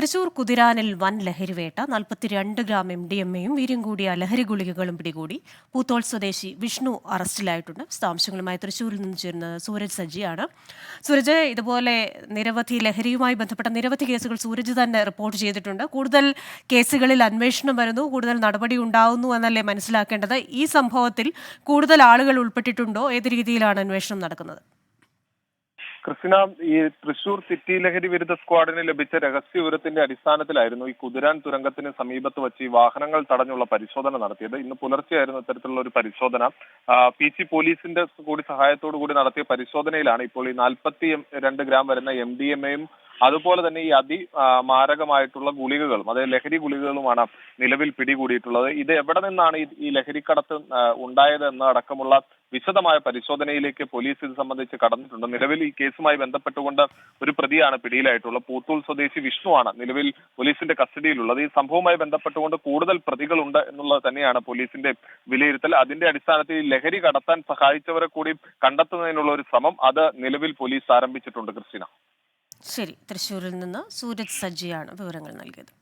തൃശൂർ കുതിരാനിൽ വൻ ലഹരിവേട്ട നാൽപ്പത്തിരണ്ട് gram M D M എയും വീര്യം കൂടിയ ലഹരി ഗുളികകളും പിടികൂടി. പൂത്തോൾ സ്വദേശി വിഷ്ണു അറസ്റ്റിലായിട്ടുണ്ട്. വിശദാംശങ്ങളുമായി തൃശൂരിൽ നിന്ന് ചേരുന്ന സൂരജ് സജിയാണ്. സൂരജ് ഇതുപോലെ നിരവധി ലഹരിയുമായി ബന്ധപ്പെട്ട നിരവധി കേസുകൾ സൂരജ് തന്നെ റിപ്പോർട്ട് ചെയ്തിട്ടുണ്ട്. കൂടുതൽ കേസുകളിൽ അന്വേഷണം വരുന്നു. കൂടുതൽ നടപടി ഉണ്ടാവുന്നു എന്നല്ലേ മനസ്സിലാക്കേണ്ടത്. ഈ സംഭവത്തിൽ കൂടുതൽ ആളുകൾ ഉൾപ്പെട്ടിട്ടുണ്ടോ? ഏത് രീതിയിലാണ് അന്വേഷണം നടക്കുന്നത്? ക്രിസ്റ്റിന ഈ തൃശൂർ സിറ്റി ലഹരി വിരുദ്ധ സ്ക്വാഡിന് ലഭിച്ച രഹസ്യ വിവരത്തിന്റെ അടിസ്ഥാനത്തിലായിരുന്നു ഈ കുതിരാൻ തുരങ്കത്തിന് സമീപത്ത് വെച്ച് ഈ വാഹനങ്ങൾ തടഞ്ഞുള്ള പരിശോധന നടത്തിയത്. ഇന്ന് പുലർച്ചെയായിരുന്നു ഇത്തരത്തിലുള്ള ഒരു പരിശോധന. പി സി പോലീസിന്റെ കൂടി സഹായത്തോടു കൂടി നടത്തിയ പരിശോധനയിലാണ് ഇപ്പോൾ ഈ നാൽപ്പത്തി രണ്ട് ഗ്രാം വരുന്ന എം ഡി എം എയും അതുപോലെ തന്നെ ഈ അതി മാരകമായിട്ടുള്ള ഗുളികകളും അതായത് ലഹരി ഗുളികകളുമാണ് നിലവിൽ പിടികൂടിയിട്ടുള്ളത്. ഇത് എവിടെ നിന്നാണ് ഈ- ലഹരിക്കടത്ത് ഉണ്ടായത് എന്ന അടക്കമുള്ള വിശദമായ പരിശോധനയിലേക്ക് പോലീസ് ഇത് സംബന്ധിച്ച് കടന്നിട്ടുണ്ട്. നിലവിൽ ഈ കേസുമായി ബന്ധപ്പെട്ടുകൊണ്ട് ഒരു പ്രതിയാണ് പിടിയിലായിട്ടുള്ളത് പൂത്തൂൾ സ്വദേശി വിഷ്ണുവാണ് നിലവിൽ പോലീസിന്റെ കസ്റ്റഡിയിലുള്ളത്. ഈ സംഭവവുമായി ബന്ധപ്പെട്ടുകൊണ്ട് കൂടുതൽ പ്രതികളുണ്ട് എന്നുള്ളത് തന്നെയാണ് പോലീസിന്റെ വിലയിരുത്തൽ. അതിന്റെ അടിസ്ഥാനത്തിൽ ലഹരി കടത്താൻ സഹായിച്ചവരെ കൂടി കണ്ടെത്തുന്നതിനുള്ള ഒരു ശ്രമം അത് നിലവിൽ പോലീസ് ആരംഭിച്ചിട്ടുണ്ട് ക്രിസ്റ്റീന. ശരി തൃശൂരിൽ നിന്ന് സൂരജ് സജ്ജിയാണ് വിവരങ്ങൾ നൽകിയത്.